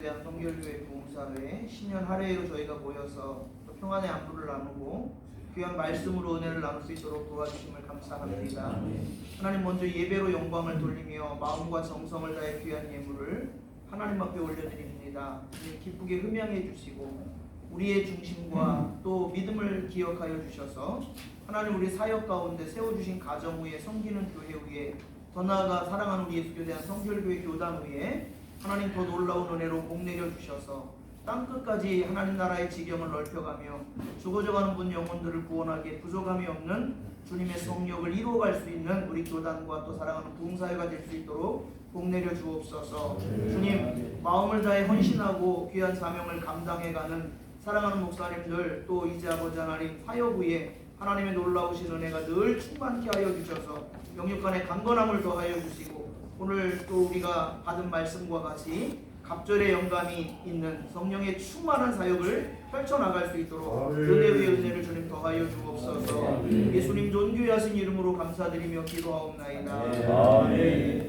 대한 성결교회 부흥사회 신년 할애로 저희가 모여서 또 평안의 안부를 나누고 귀한 말씀으로 은혜를 나눌 수 있도록 도와주심을 감사합니다. 하나님 먼저 예배로 영광을 돌리며 마음과 정성을 다해 귀한 예물을 하나님 앞에 올려드립니다. 기쁘게 흠양해 주시고 우리의 중심과 또 믿음을 기억하여 주셔서 하나님 우리 사역 가운데 세워주신 가정 위에 섬기는 교회 위에 더 나아가 사랑하는 우리 예수교에 대한 성결교회 교단 위에 하나님 더 놀라운 은혜로 복 내려 주셔서 땅 끝까지 하나님 나라의 지경을 넓혀가며 죽어져가는 분 영혼들을 구원하게 부족함이 없는 주님의 성령을 이루어갈 수 있는 우리 교단과 또 사랑하는 부흥사회가 될 수 있도록 복 내려 주옵소서. 주님 마음을 다해 헌신하고 귀한 사명을 감당해가는 사랑하는 목사님들 또 이제 아버지 하나님 사역 위에 하나님의 놀라우신 은혜가 늘 충만케 하여 주셔서 영육 간의 강건함을 더하여 주시고 오늘 또 우리가 받은 말씀과 같이 갑절의 영감이 있는 성령의 충만한 사역을 펼쳐나갈 수 있도록 은혜 위에 은혜를 주님 더하여 주옵소서. 예수님 존귀하신 이름으로 감사드리며 기도하옵나이다. 아멘.